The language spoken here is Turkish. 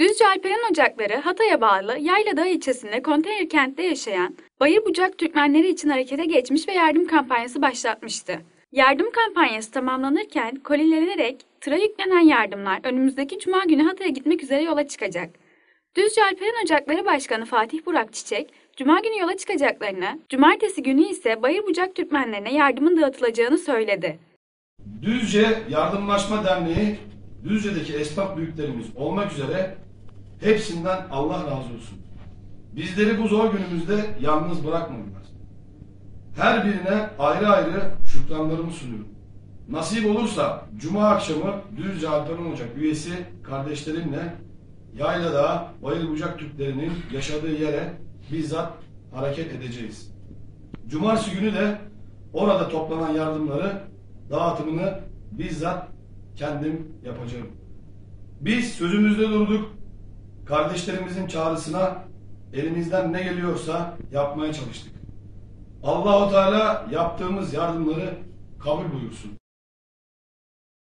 Düzce Alperen Ocakları Hatay'a bağlı Yayladağ ilçesinde konteyner kentte yaşayan Bayır Bucak Türkmenleri için harekete geçmiş ve yardım kampanyası başlatmıştı. Yardım kampanyası tamamlanırken kolilenerek tıra yüklenen yardımlar önümüzdeki cuma günü Hatay'a gitmek üzere yola çıkacak. Düzce Alperen Ocakları Başkanı Fatih Burak Çiçek, cuma günü yola çıkacaklarını, cumartesi günü ise Bayır Bucak Türkmenlerine yardımın dağıtılacağını söyledi. Düzce Yardımlaşma Derneği, Düzce'deki esnaf büyüklerimiz olmak üzere hepsinden Allah razı olsun. Bizleri bu zor günümüzde yalnız bırakmadılar. Her birine ayrı ayrı şükranlarımı sunuyorum. Nasip olursa Cuma akşamı Düzce Alperen Ocak üyesi kardeşlerimle Yaylada Bayır Bucak Türklerinin yaşadığı yere bizzat hareket edeceğiz. Cumartesi günü de orada toplanan yardımları dağıtımını bizzat kendim yapacağım. Biz sözümüzde durduk. Kardeşlerimizin çağrısına elimizden ne geliyorsa yapmaya çalıştık. Allahu Teala yaptığımız yardımları kabul buyursun.